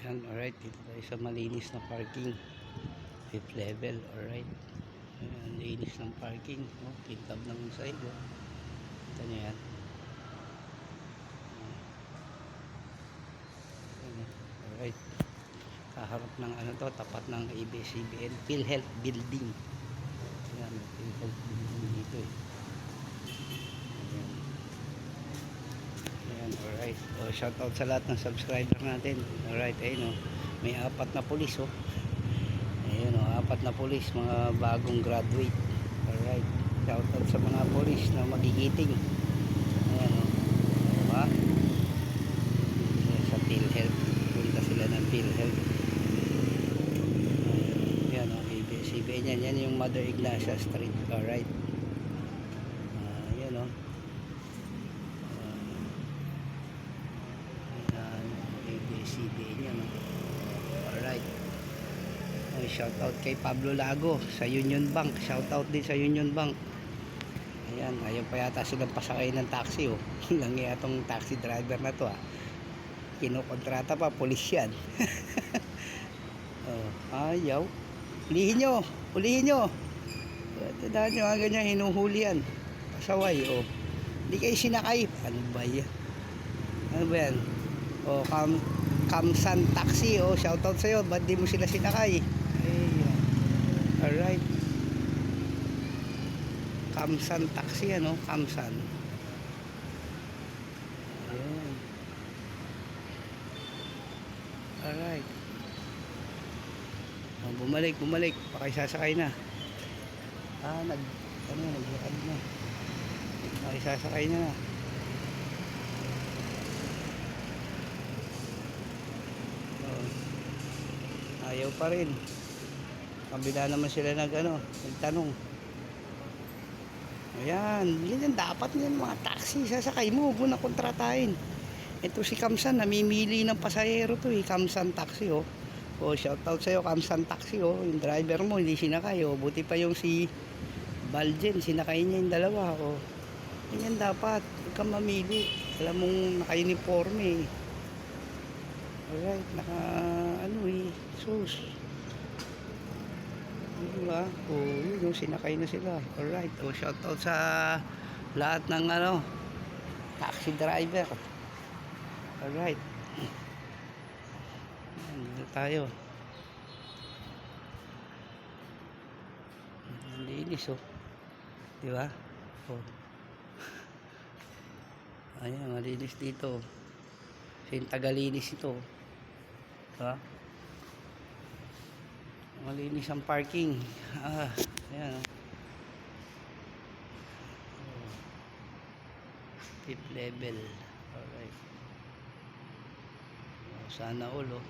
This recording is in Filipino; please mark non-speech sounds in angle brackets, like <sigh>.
Yan, alright. Dito tayo sa malinis na parking. Fifth level, alright. Ayan, linis ng parking. Oh, kintab ng side. Oh. Ito nyo yan. Ayan, Alright. Kaharap ng ano to, tapat ng ABS-CBN PhilHealth Building. Ayan, PhilHealth Building dito eh. Ayan. Ayan, alright. O, shoutout sa lahat ng subscriber natin. Alright, ayun o. May apat na pulis o. Ayun o, apat na pulis, mga bagong graduate. Alright. Shoutout sa mga pulis na magigiting. Ayan o. Diba? Ayan, sa PhilHealth. Punta sila ng PhilHealth. Ayan o, ABS-CBN yan. Yan yung Mother Ignacia Street. Alright. Ah, ayan o. Ayan, ABCD niya. Alright. Oh, shout out kay Pablo Lago sa Union Bank. Shout out din sa Union Bank. Ayan, ayaw pa yata silang pasakay ng taxi. Oh. <laughs> Lang itong taxi driver na to ah. Kinokontrata pa, polis yan. <laughs> oh, ayaw. Ulihin nyo, ulihin nyo. Tandaan nyo, ang ganyan, hinuhuli yan. Pasaway, oh. Hindi kayo sinakay. Ano ba yan? Ano ba yan? O, Kam Kamsan Taxi. O, shoutout sa'yo. Ba't di mo sila sinakay? Ayan. Alright. Kamsan Taxi, ano? Kamsan. Ayan. Alright. O, bumalik, bumalik. Pakisasakay na. Ah, nag... Ano, naglakad na. Pakisasakay na na. Ayaw pa rin. Kabila naman sila nag ano nagtanong. Ayan ganyan dapat yan mga taxi sasakay mo huwag na kontratahin. Ito si Kamsan namimili ng pasahero to eh Kamsan taxi oh. Oh shout out sa'yo Kamsan taxi oh. Yung driver mo hindi sinakay oh. Buti pa yung si Baljen sinakay niya yung dalawa oh. Ganyan dapat huwag kang mamili. Alam mong naka-uniforme eh Alright, naka ano eh, sus. Ano ba? O, oh, yun yung sinakay na sila. Alright, o shoutout sa lahat ng ano, taxi driver. Alright. Ayan, dito tayo. Ang linis oh. Di ba? Oh. <laughs> Ayan, malinis dito. Yung tagalinis ito. Diba? Malinis ang parking. Ah, ayan. oh. Fifth level. Alright. Oh, sana all oh.